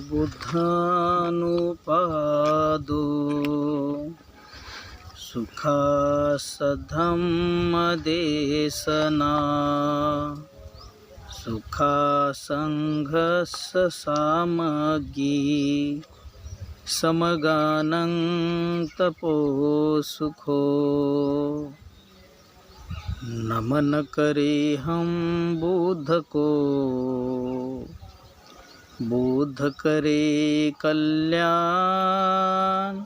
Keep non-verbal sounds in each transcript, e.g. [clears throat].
बुद्धानुपादो। सुखासधम्मदेशना। सुखासङ्घस्य सामगी समगानं तपो सुखो नमन करे हम बुद्ध को बुध करे कल्याण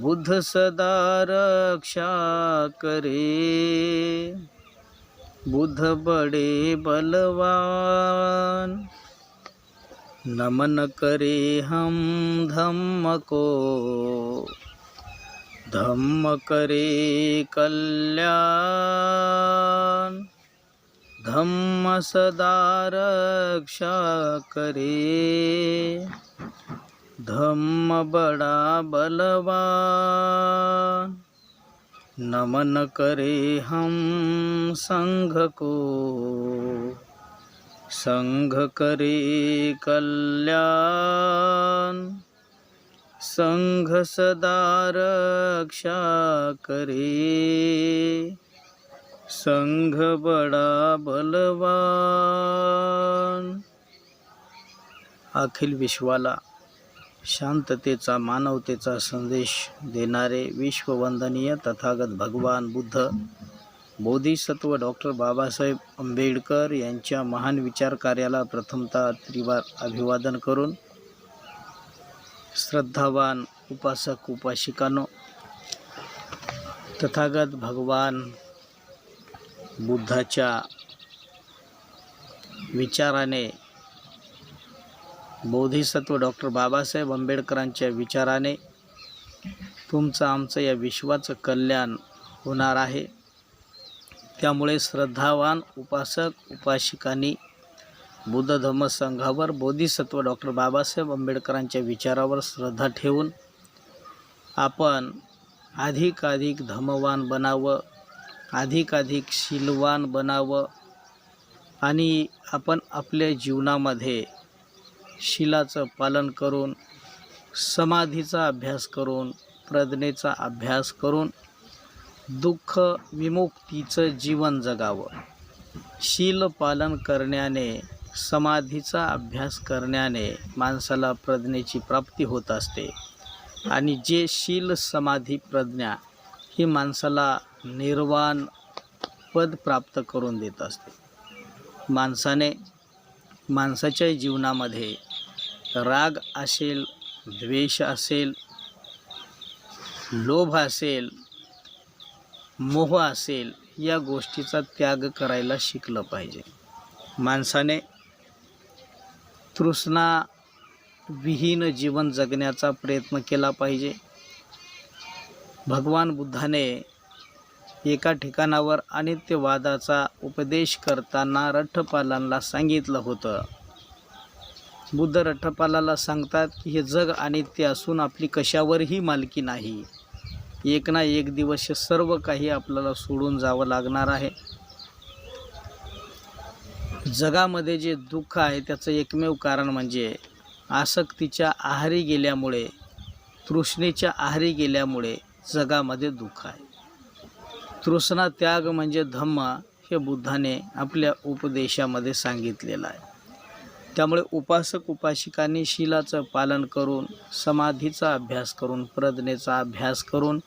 बुध सदा रक्षा करे। बुध बड़े बलवान नमन करे हम धम्म को धम्म करे कल्याण। धम्म सदा रक्षा करे। धम्म बड़ा बलवान नमन करे हम संघ को। संघ करे कल्याण। संघ सदा रक्षा करे। संघ बडा बलवान. अखिल विश्वाला शांततेचा मानवतेचा संदेश देणारे विश्ववंदनीय तथागत भगवान बुद्ध बोधिसत्व डॉक्टर बाबासाहेब आंबेडकर यांच्या महान विचार कार्याला प्रथमतः त्रिवार अभिवादन करून श्रद्धावान उपासक उपासिकांनो तथागत भगवान बुद्धाच्या विचाराने बोधिसत्व डॉक्टर बाबासाहेब आंबेडकरांच्या विचाराने तुमचं आमचं या विश्वाचं कल्याण होणार आहे. त्यामुळे श्रद्धावान उपासक उपासिकांनी बुद्ध धम्म संघावर बोधिसत्व डॉक्टर बाबासाहेब आंबेडकरांच्या विचारावर श्रद्धा ठेवून आपण अधिकाधिक धमवान बनावं. अधिकाधिक शीलवान बनावं आणि आपण आपल्या जीवनामध्ये शिलाचं पालन करून समाधीचा अभ्यास करून प्रज्ञेचा अभ्यास करून दुःख विमुक्तीचं जीवन जगावं. शील पालन करण्याने समाधीचा अभ्यास करण्याने माणसाला प्रज्ञेची प्राप्ती होत असते. आणि जे शील समाधी प्रज्ञा ही माणसाला निर्वाण पद प्राप्त करून देत असते. माणसाने माणसाच्या जीवनामध्ये राग असेल द्वेष असेल लोभ असेल मोह असेल या गोष्टीचा त्याग करायला शिकलं पाहिजे. माणसाने तृष्णा विहीन जीवन जगण्याचा प्रयत्न केला पाहिजे. भगवान बुद्धाने एका ठिकाणावर अनित्यवादाचा उपदेश करताना रठ्ठपालांना सांगितलं होतं. बुद्ध रठ्ठपालाला सांगतात की हे जग अनित्य असून आपली कशावरही मालकी नाही. एक ना एक दिवस हे सर्व काही आपल्याला सोडून जावं लागणार आहे. जगामध्ये जे दुःख आहे त्याचं एकमेव कारण म्हणजे आसक्तीच्या आहारी गेल्यामुळे तृष्णेच्या आहारी गेल्यामुळे जगामध्ये दुःख आहे. तृष्णा त्याग म्हणजे धम्म हे बुद्धाने आपल्या उपदेशामध्ये सांगितलेलं आहे. त्यामुळे उपासक उपासिकांनी शिलाचं पालन करून समाधीचा अभ्यास करून प्रज्ञेचा अभ्यास करून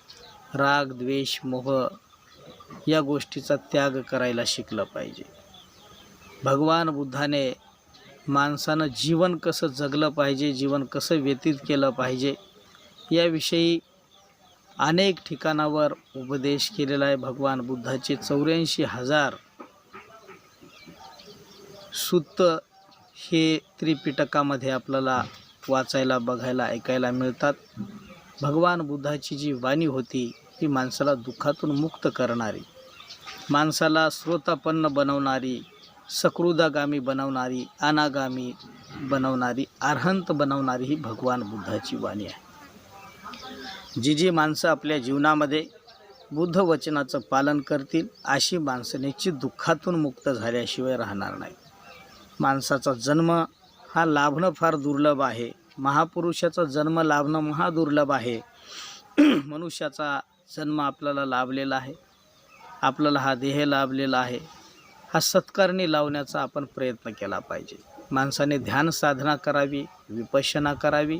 राग द्वेष मोह या गोष्टीचा त्याग करायला शिकलं पाहिजे. भगवान बुद्धाने माणसानं जीवन कसं जगलं पाहिजे जीवन कसं व्यतीत केलं पाहिजे याविषयी अनेक ठिकाणावर उपदेश केलेला आहे. भगवान बुद्धाचे चौऱ्याऐंशी हजार सुत्त हे त्रिपिटकामध्ये आपल्याला वाचायला बघायला ऐकायला मिळतात. भगवान बुद्धाची जी वाणी होती ती माणसाला दुःखातून मुक्त करणारी माणसाला श्रोतापन्न बनवणारी सकृदागामी बनवणारी अनागामी बनवणारी अर्हंत बनवणारी ही भगवान बुद्धाची वाणी आहे. जी जी माणसं आपल्या जीवनामध्ये बुद्ध वचनाचं पालन करतील अशी माणसं निश्चित दुःखातून मुक्त झाल्याशिवाय राहणार नाही माणसाचा जन्म हा लाभणं फार दुर्लभ आहे. महापुरुषाचा जन्म लाभणं महादुर्लभ आहे. [clears throat] मनुष्याचा जन्म आपल्याला लाभलेला आहे. आपल्याला हा देह लाभलेला आहे. हा सत्कारणी लावण्याचा आपण प्रयत्न केला पाहिजे. माणसाने ध्यान साधना करावी विपशना करावी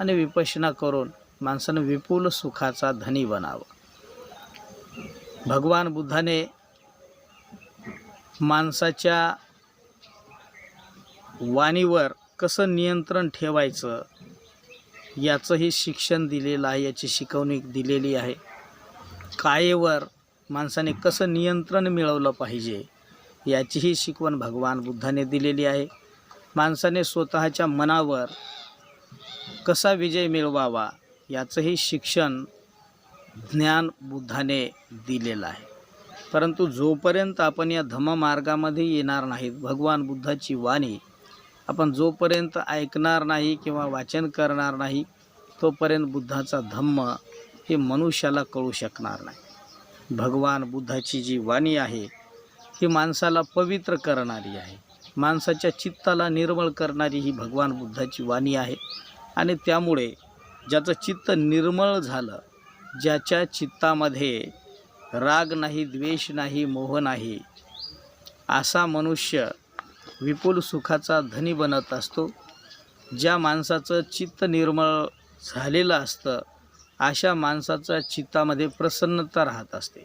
आणि विपशना करून माणसानं विपुल सुखाचा धनी बनावं. भगवान बुद्धाने माणसाच्या वाणीवर कसं नियंत्रण ठेवायचं याचंही शिक्षण दिलेलं आहे याची शिकवणी दिलेली आहे. कायेवर माणसाने कसं नियंत्रण मिळवलं पाहिजे याचीही शिकवण भगवान बुद्धाने दिलेली आहे. माणसाने स्वतःच्या मनावर कसा विजय मिळवावा याचंही शिक्षण ज्ञान बुद्धाने दिलेलं आहे. परंतु जोपर्यंत आपण या धम्ममार्गामध्ये येणार नाहीत भगवान बुद्धाची वाणी आपण जोपर्यंत ऐकणार नाही किंवा वाचन करणार नाही तोपर्यंत बुद्धाचा धम्म हे मनुष्याला कळू शकणार नाही. भगवान बुद्धाची जी वाणी आहे ही माणसाला पवित्र करणारी आहे. माणसाच्या चित्ताला निर्मळ करणारी ही भगवान बुद्धाची वाणी आहे. आणि त्यामुळे ज्याचं चित्त निर्मळ झालं ज्याच्या चित्तामध्ये राग नाही द्वेष नाही मोह नाही असा मनुष्य विपुल सुखाचा धनी बनत असतो. ज्या माणसाचं चित्त निर्मळ झालेलं असतं अशा माणसाच्या चित्तामध्ये प्रसन्नता राहत असते.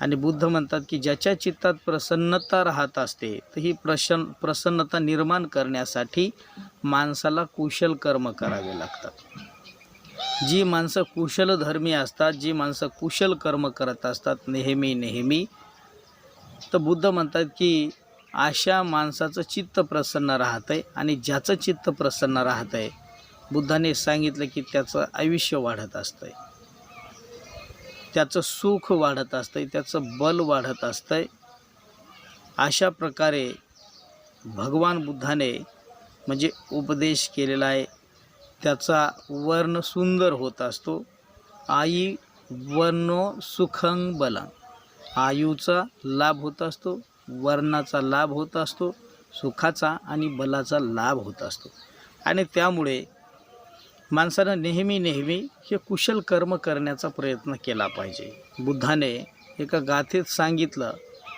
आणि बुद्ध म्हणतात की ज्याच्या चित्तात प्रसन्नता राहत असते तर ही प्रसन्न प्रसन्नता निर्माण करण्यासाठी माणसाला कुशल कर्म करावे लागतात. जी माणसं कुशल धर्मी असतात जी माणसं कुशल कर्म करत असतात नेहमी नेहमी. तर बुद्ध म्हणतात की अशा माणसाचं चित्त प्रसन्न राहतं आहे आणि ज्याचं चित्त प्रसन्न राहतं आहे बुद्धाने सांगितलं की त्याचं आयुष्य वाढत असतं आहे त्याचं सुख वाढत असतं आहे त्याचं बल वाढत असतं आहे अशा प्रकारे भगवान बुद्धाने म्हणजे उपदेश केलेला आहे त्याचा वर्ण सुंदर होत असतो. आई वर्णो सुखंग बला. आयूचा लाभ होत असतो वर्णाचा लाभ होत असतो सुखाचा आणि बलाचा लाभ होत असतो. आणि त्यामुळे माणसानं नेहमी नेहमी हे कुशल कर्म करण्याचा प्रयत्न केला पाहिजे. बुद्धाने एका गाथेत सांगितलं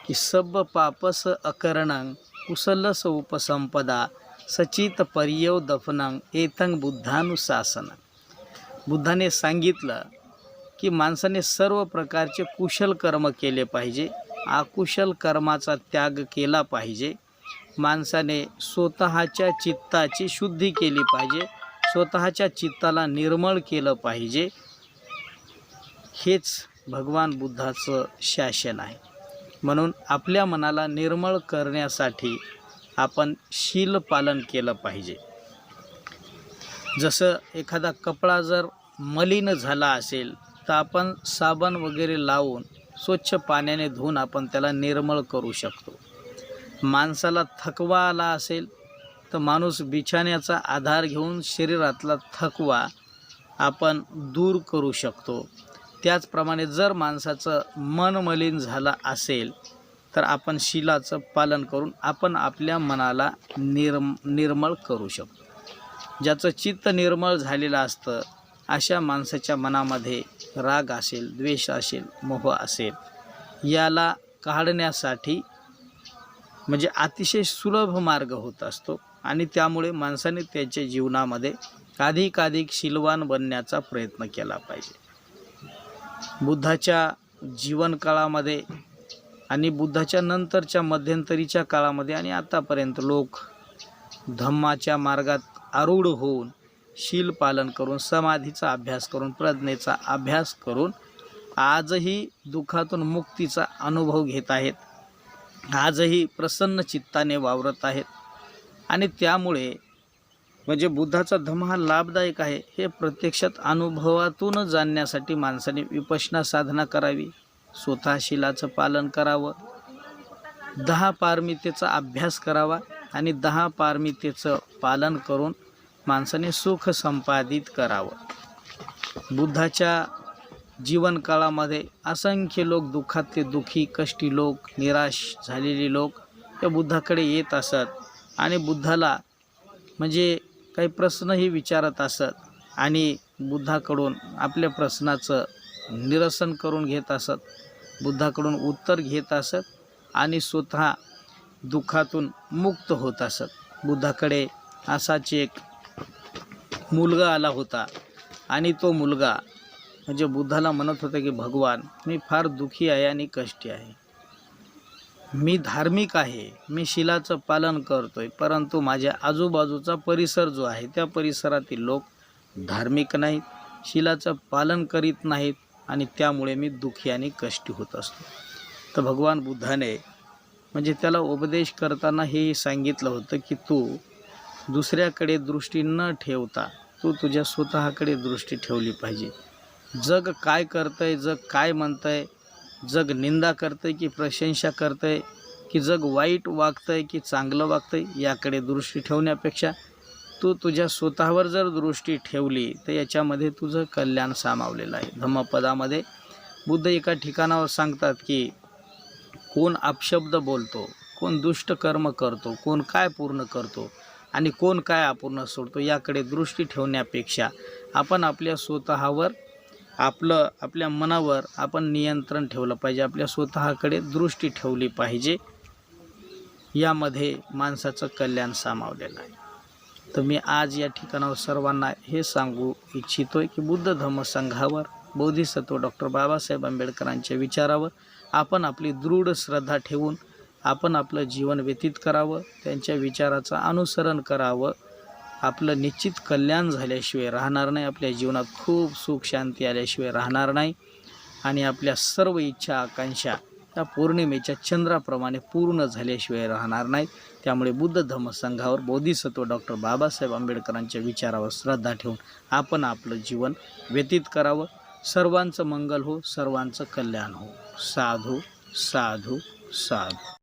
की सब पापस अकरणं कुशलस उपसंपदा सचित पर्यव दफनंग एतंग बुद्धानुशासन. बुद्धाने सांगितलं की माणसाने सर्व प्रकारचे कुशल कर्म केले पाहिजे अकुशल कर्माचा त्याग केला पाहिजे. माणसाने स्वतःच्या चित्ताची शुद्धी केली पाहिजे स्वतःच्या चित्ताला निर्मळ केलं पाहिजे. हेच भगवान बुद्धाचं शासन आहे. म्हणून आपल्या मनाला निर्मळ करण्यासाठी आपण शील पालन केलं पाहिजे. जसं एखादा कपडा जर मलिन झाला असेल तर आपण साबण वगैरे लावून स्वच्छ पाण्याने धुवून आपण त्याला निर्मळ करू शकतो. माणसाला थकवा आला असेल तर माणूस बिछाण्याचा आधार घेऊन शरीरातला थकवा आपण दूर करू शकतो. त्याचप्रमाणे जर माणसाचं मन मलिन झालं असेल तर आपण शिलाचं पालन करून आपण आपल्या मनाला निर्म निर्मळ करू शकतो. ज्याचं चित्त निर्मळ झालेलं असतं अशा माणसाच्या मनामध्ये राग असेल द्वेष असेल मोह असेल याला काढण्यासाठी म्हणजे अतिशय सुलभ मार्ग होत असतो आणि त्यामुळे माणसाने त्याच्या जीवनामध्ये अधिकाधिक शिलवान बनण्याचा प्रयत्न केला पाहिजे. बुद्धाच्या जीवनकाळामध्ये आणि बुद्धाच्या नंतरच्या मध्यंतरीच्या काळामध्ये आणि आतापर्यंत लोक धम्माच्या मार्गात आरूढ होऊन शील पालन करून समाधीचा अभ्यास करून प्रज्ञेचा अभ्यास करून आजही दुःखातून मुक्तीचा अनुभव घेत आहेत. आजही प्रसन्न चित्ताने वावरत आहेत. आणि त्यामुळे म्हणजे बुद्धाचा धम्म हा लाभदायक आहे हे प्रत्यक्षात अनुभवातून जाणण्यासाठी माणसाने विपशना साधना करावी. स्वतः शिलाचं पालन करावं. दहा पारमितेचा अभ्यास करावा आणि दहा पारमितेचं पालन करून माणसाने सुख संपादित करावं. बुद्धाच्या जीवनकाळामध्ये असंख्य लोक दुःखात ते दुःखी कष्टी लोक निराश झालेले लोक त्या बुद्धाकडे येत असत आणि बुद्धाला म्हणजे काही प्रश्नही विचारत असत आणि बुद्धाकडून आपल्या प्रश्नाचं निरसन करून घेत असत. बुद्धाकडून उत्तर घेत असत आणि स्वतः दुःखातून मुक्त होत असत. बुद्धाकडे असाच एक मुलगा आला होता आणि तो मुलगा म्हणजे बुद्धाला म्हणत होता की भगवान मी फार दुःखी आहे आणि कष्टी आहे. मी धार्मिक आहे. मी शिलाचं पालन करतोय. परंतु माझ्या आजूबाजूचा परिसर जो आहे त्या परिसरातील लोक धार्मिक नाहीत. शिलाचं पालन करीत नाहीत. आणि त्यामुळे मी दुःखी आणि कष्टी होत असतो. तर भगवान बुद्धाने म्हणजे त्याला उपदेश करताना हेही सांगितलं होतं की तू दुसऱ्याकडे दृष्टी न ठेवता तू तुझ्या स्वतःकडे दृष्टी ठेवली पाहिजे. जग काय करतंय जग काय म्हणतंय जग निंदा करतंय की प्रशंसा करतंय की जग वाईट वागतंय की चांगलं वागतंय याकडे दृष्टी ठेवण्यापेक्षा तू तुझ्या स्वतःवर जर दृष्टी ठेवली तर याच्यामध्ये तुझं कल्याण सामावलेलं आहे. धम्मपदामध्ये बुद्ध एका ठिकाणावर सांगतात की कोण अपशब्द बोलतो कोण दुष्ट कर्म करतो कोण काय पूर्ण करतो आणि कोण काय अपूर्ण सोडतो याकडे दृष्टी ठेवण्यापेक्षा आपण आपल्या स्वतःवर आपलं आपल्या मनावर आपण नियंत्रण ठेवलं पाहिजे. आपल्या स्वतःकडे दृष्टी ठेवली पाहिजे. यामध्ये माणसाचं कल्याण सामावलेलं आहे. तर मी आज या ठिकाणावर सर्वांना हे सांगू इच्छितो आहे की बुद्ध धम्म संघावर बोधिसत्व डॉक्टर बाबासाहेब आंबेडकरांच्या विचारावर आपण आपली दृढ श्रद्धा ठेवून आपण आपलं जीवन व्यतीत करावं त्यांच्या विचाराचं अनुसरण करावं. आपलं निश्चित कल्याण झाल्याशिवाय राहणार नाही आपल्या जीवनात खूप सुख शांती आल्याशिवाय राहणार नाही. आणि आपल्या सर्व इच्छा आकांक्षा या पौर्णिमेच्या चंद्राप्रमाणे पूर्ण झाल्याशिवाय राहणार नाहीत. त्यामुळे बुद्ध धम्म संघावर बोधिसत्व डॉक्टर बाबासाहेब आंबेडकरांच्या विचारावर श्रद्धा ठेवून आपण आपलं जीवन व्यतीत करावं. सर्वांचं मंगल हो सर्वांचं कल्याण हो. साधू साधू साधू.